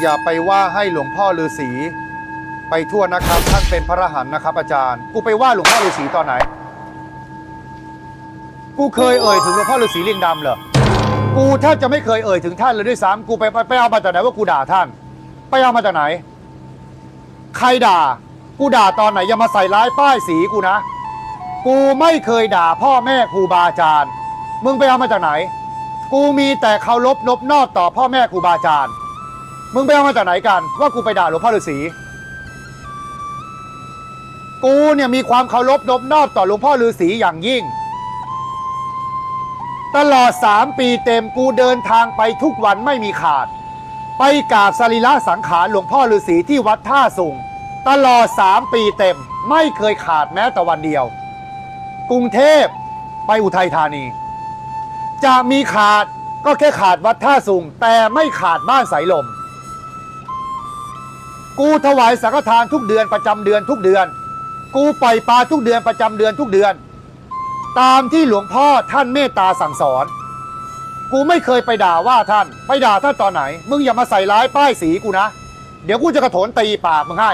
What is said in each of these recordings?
อย่าไปว่าให้หลวงพ่อฤาษีไปทั่วนะครับ ท่านเป็นพระอรหันต์นะครับ อาจารย์ กูไปว่าหลวงพ่อฤาษีตอนไหน กูเคยเอ่ยถึงหลวงพ่อฤาษีเลิงดำเหรอกูแทบจะไม่เคยเอ่ยถึงท่านเลยด้วยซ้ำกูไปไปไปเอามาจากไหนว่ากูด่าท่าน ไปเอามาจากไหน ใครด่า กูด่าตอนไหนอย่ามาใส่ร้ายป้ายสีกูนะ กูไม่เคยด่าพ่อแม่ครูบาอาจารย์ มึงไปเอามาจากไหน กูมีแต่เคารพนบนอบต่อพ่อแม่ครูบาอาจารย์ มึงไปเอามาจากไหนกัน ว่ากูไปด่าหลวงพ่อฤาษีกูเนี่ยมีความเคารพนบนอบต่อหลวงพ่อฤาษีอย่างยิ่ง ตลอดสามปีเต็มกูเดินทางไปทุกวันไม่มีขาด ไปกราบสรีระสังขารหลวงพ่อฤาษีที่วัดท่าสุงตลอดสามปีเต็มไม่เคยขาดแม้แต่วันเดียว กรุงเทพไปอุทัยธานี จะมีขาดก็แค่ขาดวัดท่าสุงแต่ไม่ขาดบ้านสายลม กูถวายสังฆทานทุกเดือนประจำเดือนทุกเดือน กูปล่อยปลาทุกเดือนประจำเดือนทุกเดือน ตามที่หลวงพ่อท่านเมตตาสั่งสอน กูไม่เคยไปด่าว่าท่านไปด่าท่านตอนไหน มึงอย่ามาใส่ร้ายป้ายสีกูนะ เดี๋ยวกูจะกระโถนตีปากมึงให้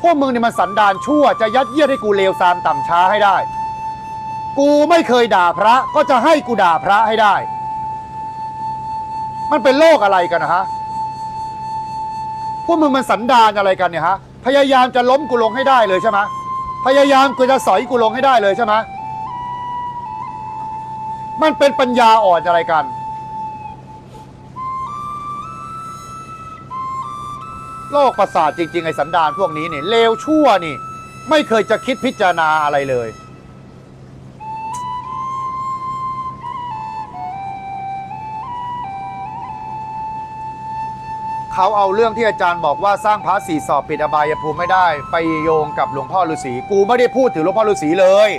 พวกมึงเนี่ยมันสันดานชั่วจะยัดเยียดให้กูเลวซามต่ำช้าให้ได้ กูไม่เคยด่าพระก็จะให้กูด่าพระให้ได้ มันเป็นโลกอะไรกันนะฮะ พวกมึงมันสันดานอะไรกันเนี่ยฮะ พยายามจะล้มกูลงให้ได้เลยใช่ไหมพยายามกูจะสอยกูลงให้ได้เลยใช่ไหมมันเป็นปัญญาอ่อนอะไรกัน โลกประสาทจริง ๆ ไอ้สันดานพวกนี้เนี่ยเลวชั่วนี่ ไม่เคยจะคิดพิจารณาอะไรเลย เขาเอาเรื่องที่อาจารย์บอกว่าสร้างพระสี่สอบปิดอบายภูมิไม่ได้ ไปโยงกับหลวงพ่อฤาษีกูไม่ได้พูดถึงหลวงพ่อฤาษีเลย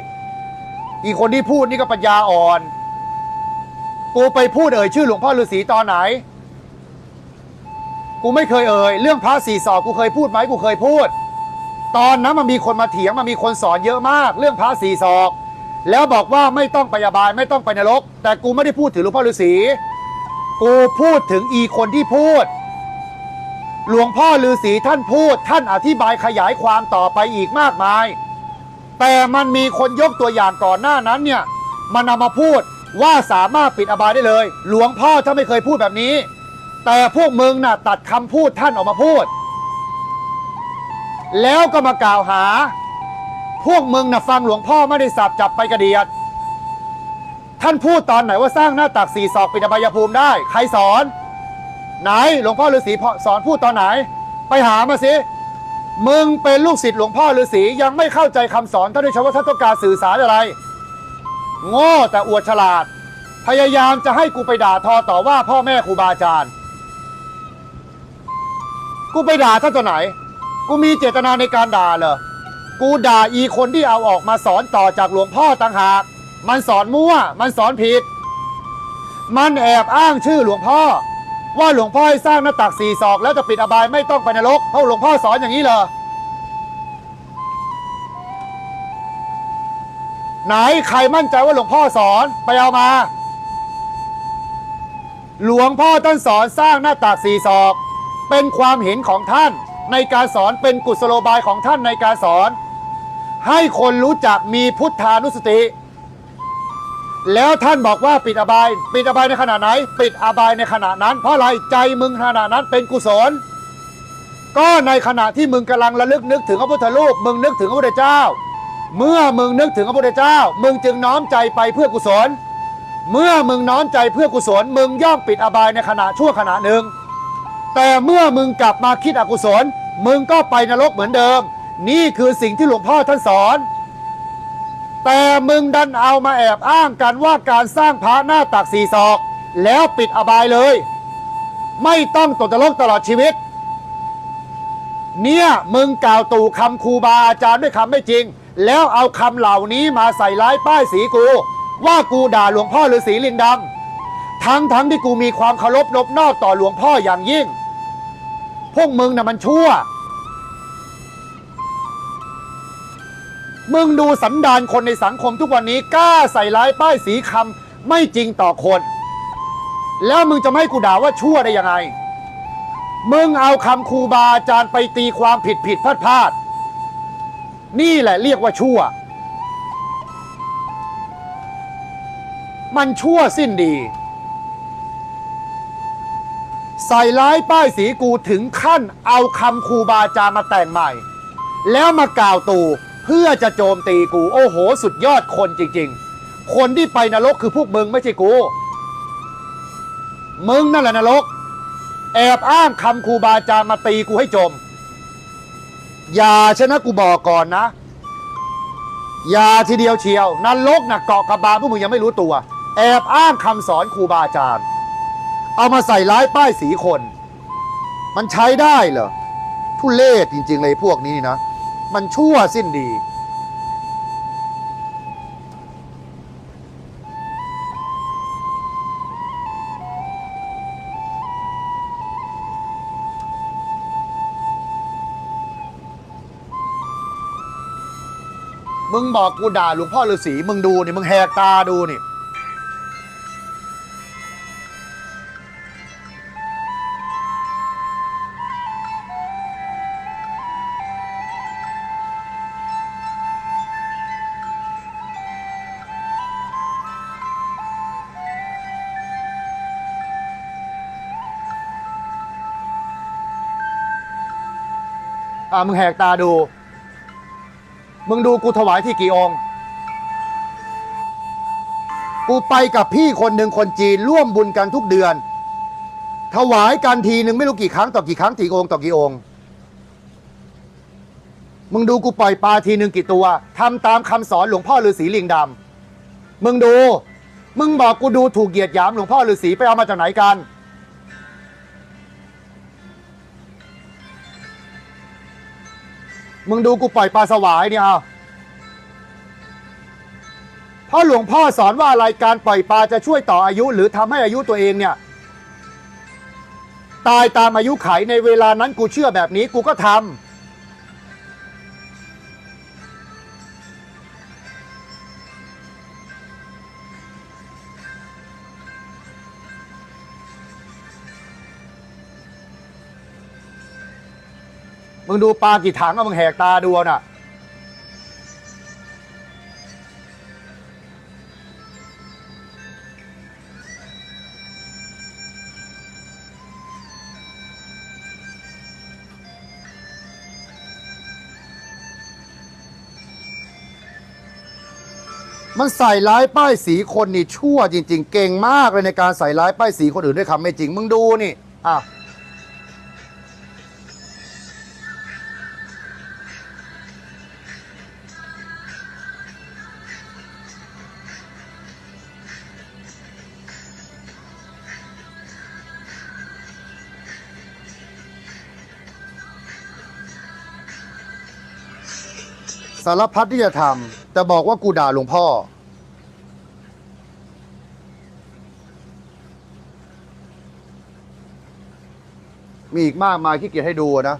อีกคนที่พูดนี่ก็ปัญญาอ่อน กูไปพูดเอ่ยชื่อหลวงพ่อฤาษีตอนไหน กูไม่เคยเอ่ยเรื่องพระสี่สอบกูเคยพูดไหมกูเคยพูด ตอนนั้นมันมีคนมาเถียงมันมีคนสอนเยอะมาก เรื่องพระสี่ศอกแล้วบอกว่าไม่ต้องไปอบายไม่ต้องไปนรก แต่กูไม่ได้พูดถึงหลวงพ่อฤาษีกูพูดถึงอีคนที่พูด หลวงพ่อฤาษีท่านพูด ท่านอธิบายขยายความต่อไปอีกมากมาย แต่มันมีคนยกตัวอย่างก่อนหน้านั้นเนี่ยมันเอามาพูดว่าสามารถปิดอบายได้เลย หลวงพ่อท่านไม่เคยพูดแบบนี้ แต่พวกมึงน่ะตัดคำพูดท่านออกมาพูด แล้วก็มากล่าวหา พวกมึงน่ะฟังหลวงพ่อไม่ได้สับจับไปกระเดียดท่านพูดตอนไหนว่าสร้างหน้าตักสี่ศอกปิดอบายภูมิได้ ใครสอน ไหนหลวงพ่อฤาษีสอนพูดตอนไหน ไปหามาสิมึงเป็นลูกศิษย์หลวงพ่อฤาษียังไม่เข้าใจคำสอนท่านด้วยซ้ำว่าท่านต้องการสื่อสารอะไร โง่แต่อวดฉลาด พยายามจะให้กูไปด่าทอต่อว่าพ่อแม่ครูบาอาจารย์ กูไปด่าท่านตัวไหน กูมีเจตนาในการด่าเหรอกูด่าอีคนที่เอาออกมาสอนต่อจากหลวงพ่อต่างหาก มันสอนมั่ว มันสอนผิด มันแอบอ้างชื่อหลวงพ่อ ว่าหลวงพ่อให้สร้างหน้าตักสี่ศอก แล้วจะปิดอบายไม่ต้องไปนรกเพราะหลวงพ่อสอนอย่างนี้เหรอไหนใครมั่นใจว่าหลวงพ่อสอนไปเอามา หลวงพ่อท่านสอนสร้างหน้าตักสี่ศอก เป็นความเห็นของท่านในการสอนเป็นกุศโลบายของท่านในการสอน ให้คนรู้จักมีพุทธานุสติ แล้วท่านบอกว่าปิดอบาย ปิดอบายในขณะไหน ปิดอบายในขณะนั้น เพราะอะไรใจมึงขณะนั้นเป็นกุศล ก็ในขณะที่มึงกำลังระลึกนึกถึงพระพุทธรูปมึงนึกถึงพระพุทธเจ้า เมื่อมึงนึกถึงพระพุทธเจ้า มึงจึงน้อมใจไปเพื่อกุศล เมื่อมึงน้อมใจเพื่อกุศล มึงย่อมปิดอบายในขณะชั่วขณะหนึ่ง แต่เมื่อมึงกลับมาคิดอกุศล มึงก็ไปนรกเหมือนเดิม นี่คือสิ่งที่หลวงพ่อท่านสอน แต่มึงดันเอามาแอบอ้างกันว่าการสร้างพระหน้าตักสีศอก แล้วปิดอบายเลย ไม่ต้องตกนรกตลอดชีวิต เนี่ยมึงกล่าวตู่คำครูบาอาจารย์ด้วยคำไม่จริง แล้วเอาคำเหล่านี้มาใส่ร้ายป้ายสีกู ว่ากูด่าหลวงพ่อฤาษีลินดำทั้งทั้งที่กูมีความเคารพนบนอบต่อหลวงพ่ออย่างยิ่ง พวกมึงน่ะมันชั่ว มึงดูสันดานคนในสังคมทุกวันนี้กล้าใส่ร้ายป้ายสีคำไม่จริงต่อคน แล้วมึงจะไม่ให้กูด่าว่าชั่วได้ยังไง มึงเอาคำครูบาอาจารย์ไปตีความผิดผิดพลาดพลาดนี่แหละเรียกว่าชั่ว มันชั่วสิ้นดี ใส่ร้ายป้ายสีกูถึงขั้นเอาคำครูบาอาจารย์มาแต่งใหม่ แล้วมากล่าวตู เพื่อจะโจมตีกู โอ้โห สุดยอดคนจริง ๆ คนที่ไปนรกคือพวกมึงไม่ใช่กู มึงนั่นแหละนรก แอบอ้างคำครูบาอาจารย์มาตีกูให้จม อย่าชนะกูบอกก่อนนะ อย่าทีเดียวเชียวนรกน่ะเกาะกระบาลพวกมึงยังไม่รู้ตัว แอบอ้างคำสอนครูบาอาจารย์ เอามาใส่ร้ายป้ายสีคน มันใช้ได้เหรอทุเลศจริง ๆ เลยพวกนี้นี่นะ มันชั่วสิ้นดี มึงบอกกูด่าหลวงพ่อฤาษีมึงดูนี่ มึงแหกตาดูนี่ อ่ามึงแหกตาดู มึงดูกูถวายที่กี่องค์ กูไปกับพี่คนหนึ่งคนจีนร่วมบุญกันทุกเดือน ถวายกันทีหนึ่งไม่รู้กี่ครั้งต่อกี่ครั้งกี่องค์ต่อกี่องค์ มึงดูกูปล่อยปลาทีหนึ่งกี่ตัวทำตามคำสอนหลวงพ่อฤาษีลิงดำมึงดู มึงบอกกูดูถูกเหยียดหยามหลวงพ่อฤาษีไปเอามาจากไหนกัน มึงดูกูปล่อยปลาสวายเนี่ยเอาเพราะหลวงพ่อสอนว่ารายการปล่อยปลาจะช่วยต่ออายุ หรือทำให้อายุตัวเองเนี่ย ตายตามอายุไขในเวลานั้นกูเชื่อแบบนี้กูก็ทำ มึงดูปลากี่ถังอะมึงแหกตาดูเอาน่ะ มันใส่ร้ายป้ายสีคนนี่ชั่วจริง ๆ เก่งมากเลยในการใส่ร้ายป้ายสีคนอื่นด้วยคำไม่จริง มึงดูนี่อะ สารพัดที่จะทำแต่บอกว่ากูด่าหลวงพ่อ มีอีกมากมายที่เกียจให้ดูนะ